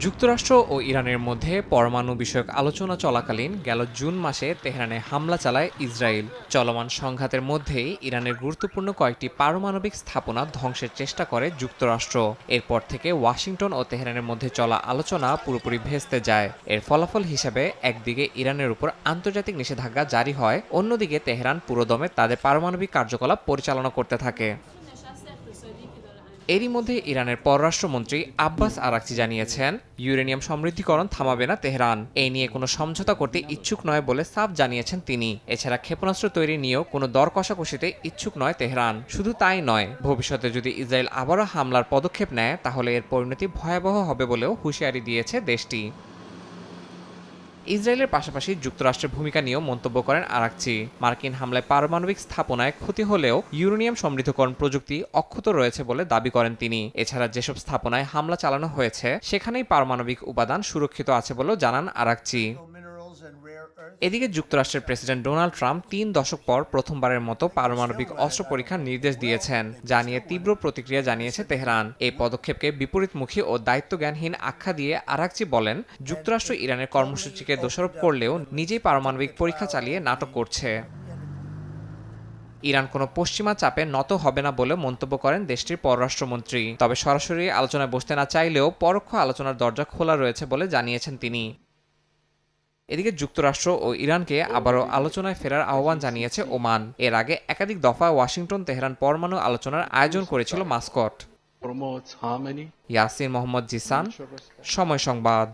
যুক্তরাষ্ট্র ও ইরানের মধ্যে পরমাণু বিষয়ক আলোচনা চলাকালীন গেল জুন মাসে তেহরানে হামলা চালায় ইসরায়েল। চলমান সংঘাতের মধ্যেই ইরানের গুরুত্বপূর্ণ কয়েকটি পারমাণবিক স্থাপনা ধ্বংসের চেষ্টা করে যুক্তরাষ্ট্র। এরপর থেকে ওয়াশিংটন ও তেহরানের মধ্যে চলা আলোচনা পুরোপুরি ভেস্তে যায়। এর ফলাফল হিসেবে একদিকে ইরানের উপর আন্তর্জাতিক নিষেধাজ্ঞা জারি হয়, অন্যদিকে তেহরান পুরোদমে তাদের পারমাণবিক কার্যকলাপ পরিচালনা করতে থাকে। এরই মধ্যে ইরানের পররাষ্ট্রমন্ত্রী আব্বাস আরাকচি জানিয়েছেন, ইউরেনিয়াম সমৃদ্ধিকরণ থামাবে না তেহরান। এই নিয়ে কোনো সমঝোতা করতে ইচ্ছুক নয় বলে সাফ জানিয়েছেন তিনি। এছাড়া ক্ষেপণাস্ত্র তৈরি নিয়েও কোনো দর কষাকষিতে ইচ্ছুক নয় তেহরান। শুধু তাই নয়, ভবিষ্যতে যদি ইসরায়েল আবারও হামলার পদক্ষেপ নেয়, তাহলে এর পরিণতি ভয়াবহ হবে বলেও হুঁশিয়ারি দিয়েছে দেশটি। ইসরায়েলের পাশাপাশি যুক্তরাষ্ট্রের ভূমিকা নিয়েও মন্তব্য করেন আরাকচি। মার্কিন হামলায় পারমাণবিক স্থাপনায় ক্ষতি হলেও ইউরেনিয়াম সমৃদ্ধকরণ প্রযুক্তি অক্ষত রয়েছে বলে দাবি করেন তিনি। এছাড়া যেসব স্থাপনায় হামলা চালানো হয়েছে, সেখানেই পারমাণবিক উপাদান সুরক্ষিত আছে বলেও জানান আরাকচি। এদিকে যুক্তরাষ্ট্রের প্রেসিডেন্ট ডোনাল্ড ট্রাম্প তিন দশক পর প্রথমবারের মতো পারমাণবিক অস্ত্র পরীক্ষার নির্দেশ দিয়েছেন যা নিয়ে তীব্র প্রতিক্রিয়া জানিয়েছে তেহরান। এই পদক্ষেপকে বিপরীতমুখী ও দায়িত্বজ্ঞানহীন আখ্যা দিয়ে আরাকচি বলেন যুক্তরাষ্ট্র ইরানের কর্মসূচিকে দোষারোপ করলেও নিজেই পারমাণবিক পরীক্ষা চালিয়ে নাটক করছে। ইরান কোনো পশ্চিমা চাপে নত হবে না বলে মন্তব্য করেন দেশটির পররাষ্ট্রমন্ত্রী। তবে সরাসরি আলোচনায় বসতে না চাইলেও পরোক্ষ আলোচনার দরজা খোলা রয়েছে বলে জানিয়েছেন তিনি। এদিকে যুক্তরাষ্ট্র ও ইরানকে আবারও আলোচনায় ফেরার আহ্বান জানিয়েছে ওমান। এর আগে একাধিক দফা ওয়াশিংটন তেহরান পরমাণু আলোচনার আয়োজন করেছিল মাস্কট। ইয়াসিন মোহাম্মদ জিসান সময় সংবাদ।